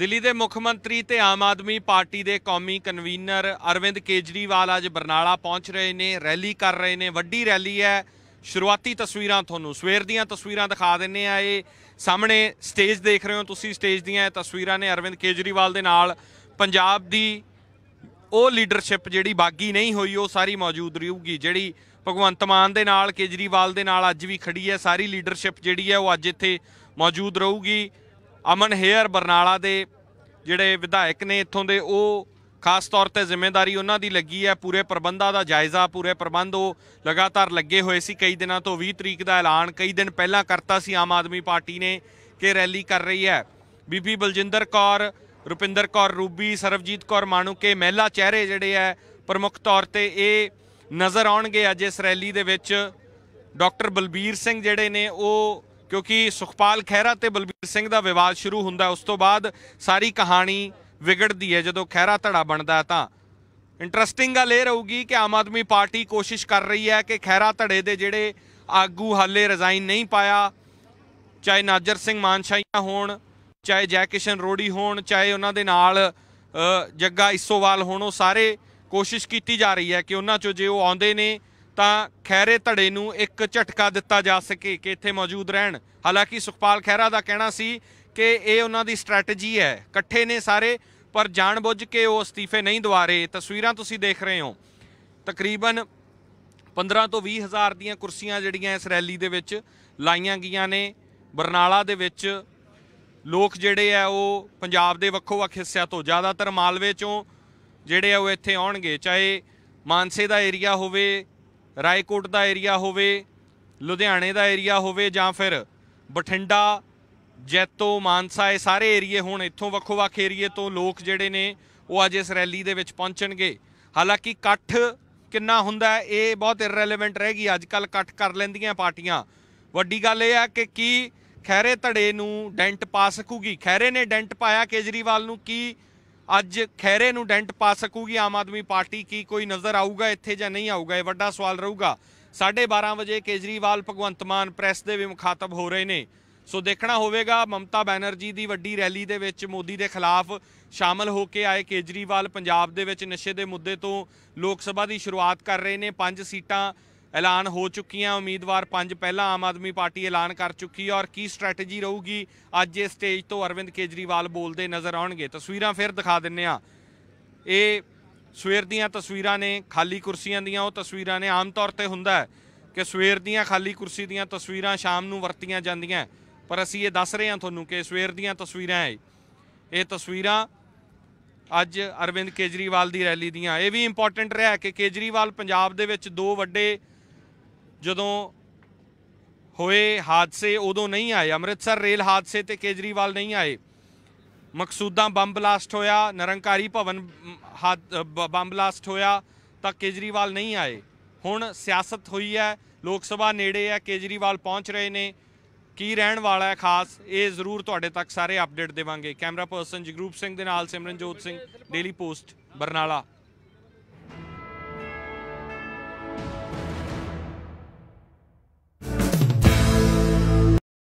ਦਿੱਲੀ ਦੇ ਮੁੱਖ ਮੰਤਰੀ ਤੇ ਆਮ ਆਦਮੀ ਪਾਰਟੀ ਦੇ ਕੌਮੀ ਕਨਵੀਨਰ ਅਰਵਿੰਦ ਕੇਜਰੀਵਾਲ ਅੱਜ ਬਰਨਾਲਾ ਪਹੁੰਚ ਰਹੇ ਨੇ, ਰੈਲੀ ਕਰ ਰਹੇ ਨੇ। ਵੱਡੀ ਰੈਲੀ ਹੈ। ਸ਼ੁਰੂਆਤੀ ਤਸਵੀਰਾਂ ਤੁਹਾਨੂੰ ਸਵੇਰ ਦੀਆਂ ਤਸਵੀਰਾਂ ਦਿਖਾ ਦਿੰਨੇ ਆ। ਇਹ ਸਾਹਮਣੇ ਸਟੇਜ ਦੇਖ ਰਹੇ ਹੋ ਤੁਸੀਂ, ਸਟੇਜ ਦੀਆਂ ਇਹ ਤਸਵੀਰਾਂ ਨੇ ਅਰਵਿੰਦ ਕੇਜਰੀਵਾਲ ਦੇ ਨਾਲ। ਪੰਜਾਬ ਦੀ ਉਹ ਲੀਡਰਸ਼ਿਪ ਜਿਹੜੀ ਬਾਗੀ ਨਹੀਂ ਹੋਈ, ਉਹ ਸਾਰੀ ਮੌਜੂਦ ਰਹੂਗੀ, ਜਿਹੜੀ ਭਗਵੰਤ ਮਾਨ ਦੇ ਨਾਲ, ਕੇਜਰੀਵਾਲ ਦੇ ਨਾਲ ਅੱਜ ਵੀ ਖੜੀ ਹੈ। ਸਾਰੀ ਲੀਡਰਸ਼ਿਪ ਜਿਹੜੀ ਹੈ, ਉਹ ਅੱਜ ਇੱਥੇ ਮੌਜੂਦ ਰਹੂਗੀ। ਅਮਨ ਹੇਅਰ ਬਰਨਾਲਾ ਦੇ ਜਿਹੜੇ ਵਿਧਾਇਕ ਨੇ ਇੱਥੋਂ ਦੇ, ਉਹ ਖਾਸ ਤੌਰ ਤੇ ਜ਼ਿੰਮੇਵਾਰੀ ਉਹਨਾਂ ਦੀ ਲੱਗੀ ਹੈ। ਪੂਰੇ ਪ੍ਰਬੰਧਾਂ ਦਾ ਜਾਇਜ਼ਾ, ਪੂਰੇ ਪ੍ਰਬੰਧ ਉਹ ਲਗਾਤਾਰ ਲੱਗੇ ਹੋਏ ਸੀ। ਕਈ ਦਿਨਾਂ ਤੋਂ 20 ਤਰੀਕ ਦਾ ਐਲਾਨ, ਕਈ ਦਿਨ ਪਹਿਲਾਂ ਕਰਤਾ ਸੀ ਆਮ ਆਦਮੀ ਪਾਰਟੀ ਨੇ ਕਿ ਰੈਲੀ ਕਰ ਰਹੀ ਹੈ। ਬੀਬੀ ਬਲਜਿੰਦਰ ਕੌਰ, ਰੁਪਿੰਦਰ ਕੌਰ ਰੂਬੀ, ਸਰਬਜੀਤ ਕੌਰ ਮਾਣੂਕੇ ਮਹਿਲਾ ਚਿਹਰੇ ਜਿਹੜੇ ਹੈ, ਪ੍ਰਮੁੱਖ ਤੌਰ ਤੇ ਇਹ ਨਜ਼ਰ ਆਉਣਗੇ। ਅੱਜ ਇਸ ਰੈਲੀ ਦੇ ਵਿੱਚ ਡਾਕਟਰ ਬਲਬੀਰ ਸਿੰਘ ਜਿਹੜੇ ਨੇ, ਉਹ ਕਿਉਂਕਿ ਸੁਖਪਾਲ ਖਹਿਰਾ ਤੇ ਬਲਬੀਰ ਸਿੰਘ ਦਾ ਵਿਵਾਦ ਸ਼ੁਰੂ ਹੁੰਦਾ ਉਸ ਤੋਂ ਬਾਅਦ ਸਾਰੀ ਕਹਾਣੀ ਵਿਗੜਦੀ ਹੈ, ਜਦੋਂ ਖਹਿਰਾ ਧੜਾ ਬਣਦਾ ਤਾਂ। ਇੰਟਰਸਟਿੰਗ ਗੱਲ ਇਹ ਰਹੂਗੀ ਕਿ ਆਮ ਆਦਮੀ ਪਾਰਟੀ ਕੋਸ਼ਿਸ਼ ਕਰ ਰਹੀ ਹੈ ਕਿ ਖਹਿਰਾ ਧੜੇ ਦੇ ਜਿਹੜੇ ਆਗੂ ਹਾਲੇ ਰਿਜ਼ਾਈਨ ਨਹੀਂ ਪਾਇਆ, ਚਾਹੇ ਨਾਜਰ ਸਿੰਘ ਮਾਨਸ਼ਾਹੀਆਂ ਹੋਣ, ਚਾਹੇ ਜੈ ਕਿਸ਼ਨ ਰੋੜੀ ਹੋਣ, ਚਾਹੇ ਉਹਨਾਂ ਦੇ ਨਾਲ ਜੱਗਾ ਇਸੋਵਾਲ ਹੋਣ, ਉਹ ਸਾਰੇ ਕੋਸ਼ਿਸ਼ ਕੀਤੀ ਜਾ ਰਹੀ ਹੈ ਕਿ ਉਹਨਾਂ ਚੋਂ ਜੇ ਉਹ ਆਉਂਦੇ ਨੇ ਤਾਂ ਖੈਰੇ ਧੜੇ ਨੂੰ ਇੱਕ ਝਟਕਾ ਦਿੱਤਾ ਜਾ ਸਕੇ ਕਿ ਇੱਥੇ ਮੌਜੂਦ ਰਹਿਣ। ਹਾਲਾਂਕਿ ਸੁਖਪਾਲ ਖਹਿਰਾ ਦਾ ਕਹਿਣਾ ਸੀ ਕਿ ਇਹ ਉਹਨਾਂ ਦੀ ਸਟ੍ਰੈਟਜੀ ਹੈ। ਇਕੱਠੇ ਨੇ ਸਾਰੇ, ਪਰ ਜਾਣਬੁੱਝ ਕੇ ਉਹ ਅਸਤੀਫੇ ਨਹੀਂ ਦਵਾ ਰਹੇ। ਤਸਵੀਰਾਂ ਤੁਸੀਂ ਦੇਖ ਰਹੇ ਹੋ। ਤਕਰੀਬਨ 15 ਤੋਂ 20 ਹਜ਼ਾਰ ਦੀਆਂ ਕੁਰਸੀਆਂ ਜਿਹੜੀਆਂ ਇਸ ਰੈਲੀ ਦੇ ਵਿੱਚ ਲਾਈਆਂ ਗਈਆਂ ਨੇ। ਬਰਨਾਲਾ ਦੇ ਵਿੱਚ ਲੋਕ ਜਿਹੜੇ ਆ, ਉਹ ਪੰਜਾਬ ਦੇ ਵੱਖੋ-ਵੱਖ ਹਿੱਸਿਆਂ ਤੋਂ ਜ਼ਿਆਦਾਤਰ ਮਾਲਵੇ ਚੋਂ ਜਿਹੜੇ ਆ, ਉਹ ਇੱਥੇ ਆਉਣਗੇ। ਚਾਹੇ ਮਾਨਸੇ ਦਾ ਏਰੀਆ ਹੋਵੇ ਰਾਏਕੋਟ ਦਾ ਏਰੀਆ ਹੋਵੇ, ਲੁਧਿਆਣੇ ਦਾ ਏਰੀਆ ਹੋਵੇ ਜਾਂ ਫਿਰ ਬਠਿੰਡਾ, ਜੈਤੋ, ਮਾਨਸਾ, ਇਹ ਸਾਰੇ ਏਰੀਏ ਹੁਣ ਇੱਥੋਂ ਵੱਖੋ-ਵੱਖ ਏਰੀਏ ਤੋਂ ਲੋਕ ਜਿਹੜੇ ਨੇ ਉਹ ਅੱਜ ਇਸ ਰੈਲੀ ਦੇ ਵਿੱਚ ਪਹੁੰਚਣਗੇ। ਹਾਲਾਂਕਿ ਇਕੱਠ ਕਿੰਨਾ ਹੁੰਦਾ ਇਹ ਬਹੁਤ ਇਰਰੈਲੇਵੈਂਟ ਰਹੇਗੀ। ਅੱਜ ਕੱਲ ਇਕੱਠ ਕਰ ਲੈਂਦੀਆਂ ਪਾਰਟੀਆਂ। ਵੱਡੀ ਗੱਲ ਇਹ ਹੈ ਕਿ ਕੀ ਖੈਰੇ ਧੜੇ ਨੂੰ ਡੈਂਟ ਪਾ ਸਕੂਗੀ। ਖੈਰੇ ਨੇ ਡੈਂਟ ਪਾਇਆ, ਕੇਜਰੀਵਾਲ ਨੂੰ ਕੀ ਅੱਜ ਖੈਰੇ ਨੂੰ ਡੈਂਟ ਪਾ ਸਕੂਗੀ ਆਮ ਆਦਮੀ ਪਾਰਟੀ ਕੀ ਕੋਈ ਨਜ਼ਰ ਆਊਗਾ ਇੱਥੇ ਜਾਂ ਨਹੀਂ ਆਊਗਾ? ਇਹ ਵੱਡਾ ਸਵਾਲ ਰਹੂਗਾ। 12:30 ਵਜੇ ਕੇਜਰੀਵਾਲ, ਭਗਵੰਤ ਮਾਨ ਪ੍ਰੈਸ ਦੇ ਵੀ ਮੁਖਾਤਬ ਹੋ ਰਹੇ ਨੇ। ਸੋ ਦੇਖਣਾ ਹੋਵੇਗਾ, ਮਮਤਾ ਬੈਨਰਜੀ ਦੀ ਵੱਡੀ ਰੈਲੀ ਦੇ ਵਿੱਚ ਮੋਦੀ ਦੇ ਖਿਲਾਫ ਸ਼ਾਮਲ ਹੋ ਕੇ ਆਏ ਕੇਜਰੀਵਾਲ ਪੰਜਾਬ ਦੇ ਵਿੱਚ ਨਸ਼ੇ ਦੇ ਮੁੱਦੇ ਤੋਂ ਲੋਕ ਸਭਾ ਦੀ ਸ਼ੁਰੂਆਤ ਕਰ ਰਹੇ ਨੇ। ਪੰਜ ਸੀਟਾਂ ਐਲਾਨ ਹੋ ਚੁੱਕੀਆਂ। ਉਮੀਦਵਾਰ ਪੰਜ ਪਹਿਲਾਂ ਆਮ ਆਦਮੀ ਪਾਰਟੀ ਐਲਾਨ ਕਰ ਚੁੱਕੀ ਹੈ ਔਰ ਕੀ ਸਟ੍ਰੈਟਜੀ ਰਹੂਗੀ? ਅੱਜ ਇਸ ਸਟੇਜ ਤੋਂ ਅਰਵਿੰਦ ਕੇਜਰੀਵਾਲ ਬੋਲਦੇ ਨਜ਼ਰ ਆਉਣਗੇ। ਤਸਵੀਰਾਂ ਫਿਰ ਦਿਖਾ ਦਿੰਨੇ ਆ ਇਹ ਸਵੇਰ ਦੀਆਂ ਤਸਵੀਰਾਂ ਨੇ, ਖਾਲੀ ਕੁਰਸੀਆਂ ਦੀਆਂ ਉਹ ਤਸਵੀਰਾਂ ਨੇ। ਆਮ ਤੌਰ ਤੇ ਹੁੰਦਾ ਹੈ ਕਿ ਸਵੇਰ ਦੀਆਂ ਖਾਲੀ ਕੁਰਸੀ ਦੀਆਂ ਤਸਵੀਰਾਂ ਸ਼ਾਮ ਨੂੰ ਵਰਤੀਆਂ ਜਾਂਦੀਆਂ। ਪਰ ਅਸੀਂ ਇਹ ਦੱਸ ਰਹੇ ਹਾਂ ਤੁਹਾਨੂੰ ਕਿ ਸਵੇਰ ਦੀਆਂ ਤਸਵੀਰਾਂ ਹੈ। ਇਹ ਤਸਵੀਰਾਂ ਅੱਜ ਅਰਵਿੰਦ ਕੇਜਰੀਵਾਲ ਦੀ ਰੈਲੀ ਦੀਆਂ। ਇਹ ਵੀ ਇੰਪੋਰਟੈਂਟ ਰਿਹਾ ਕਿ ਕੇਜਰੀਵਾਲ ਪੰਜਾਬ ਦੇ ਵਿੱਚ ਦੋ ਵੱਡੇ ਜਦੋਂ ਹੋਏ ਹਾਦਸੇ, ਉਦੋਂ ਨਹੀਂ ਆਏ। ਅੰਮ੍ਰਿਤਸਰ ਰੇਲ ਹਾਦਸੇ ਤੇ ਕੇਜਰੀਵਾਲ ਨਹੀਂ ਆਏ। ਮਕਸੂਦਾਂ ਬੰਬ ਬਲਾਸਟ ਹੋਇਆ ਨਿਰੰਕਾਰੀ ਭਵਨ ਹਾਦ- ਬ- ਬੰਬ ਬਲਾਸਟ ਹੋਇਆ, ਤਾਂ ਕੇਜਰੀਵਾਲ ਨਹੀਂ ਆਏ। ਹੁਣ ਸਿਆਸਤ ਹੋਈ ਹੈ, ਲੋਕ ਸਭਾ ਨੇੜੇ ਹੈ, ਕੇਜਰੀਵਾਲ ਪਹੁੰਚ ਰਹੇ ਨੇ। ਕੀ ਰਹਿਣ ਵਾਲਾ ਹੈ ਖਾਸ, ਇਹ ਜ਼ਰੂਰ ਤੁਹਾਡੇ ਤੱਕ ਸਾਰੇ ਅਪਡੇਟ ਦੇਵਾਂਗੇ। ਕੈਮਰਾ ਪਰਸਨ ਜਗਰੂਪ ਸਿੰਘ ਦੇ ਨਾਲ ਸਿਮਰਨਜੋਤ ਸਿੰਘ, ਡੇਲੀ ਪੋਸਟ ਬਰਨਾਲਾ।